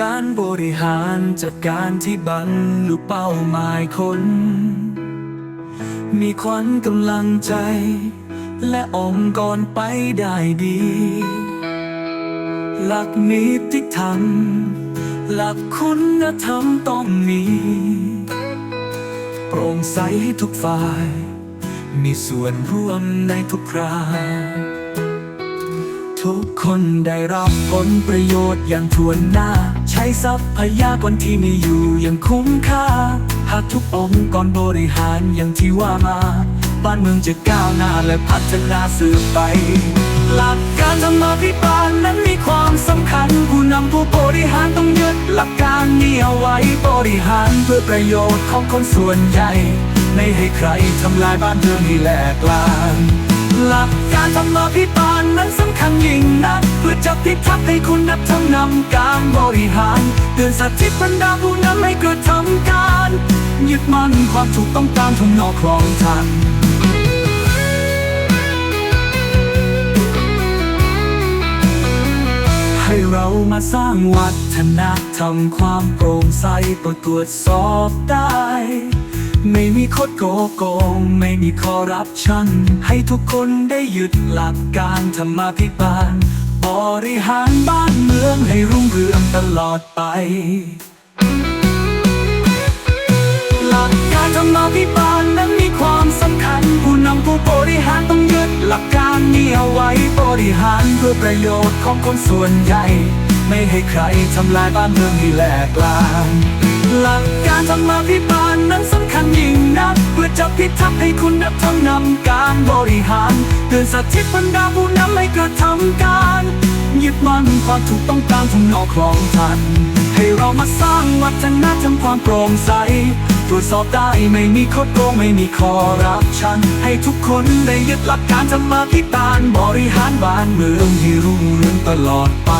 การบริหารจัดการที่บรรลุเป้าหมายคน มีขวัญกำลังใจ และองค์กรไปได้ดี หลักนิติธรรม หลักคุณธรรมต้องมี โปร่งใสให้ทุกฝ่าย มีส่วนร่วมในทุกคราทุกคนได้รับผลประโยชน์อย่างทวนหน้า ช้ทรัพยากรที่มีอยู่อย่างคุ้มค่า หากทุกองค์กรบริหารอย่างที่ว่ามา บ้านเมืองจะก้าวหน้าและพัฒนาสืบไป หลักการธรรมาภิบาลนั้นมีความสำคัญ ผู้นำผู้บริหารต้องยึดหลักการนี้เอาไว้บริหารเพื่อประโยชน์ของคนส่วนใหญ่ ไม่ให้ใครทำลายบ้านเมืองให้แหลกลานหลักการธรรมาภิบาลนั้นสำคัญยิ่งนัก จะพิทักษ์ให้คุณนับทำนำการบริหารเตือนสติบรรดาผู้นำให้เกิดทำการยึดมั่นความถูกต้องตามทำนองครองทันให้เรามาสร้างวัฒนธรรมความโปร่งใสตรวจตรวจสอบได้ ไม่มีโคดโกโกง ไม่มีคอร์รัปชัน ให้ทุกคนได้หยึดหลักการธรรมาภิบาล บริหารบ้านเมืองให้รุ่งเรืองตลอดไป หลักการธรรมาภิบาลนั้นมีความสำคัญ ผู้นำผู้บริหารต้องยึดหลักการนี้เอาไว้บริหารเพื่อประโยชน์ของคนส่วนใหญ่ ไม่ให้ใครทำลายบ้านเมืองให้แหลกลานหลักการธรรมาภิบาลนั้นสำคัญยิ่งนัก เพื่อจะพิทักษ์ให้คุณนับทำนำการบริหารเตือนสถิตบรรดาผู้นำให้เกิดทำการ ยึดมั่นความถูกต้องตามทำนองครองทัน ให้เรามาสร้างวัฒนธรรมความโปร่งใส ตรวจสอบได้ไม่มีโคดโกงไม่มีคอรับชัน ให้ทุกคนได้ยึดหลักการธรรมาภิบาลบริหารบ้านเมืองให้รุ่งเรืองตลอดไป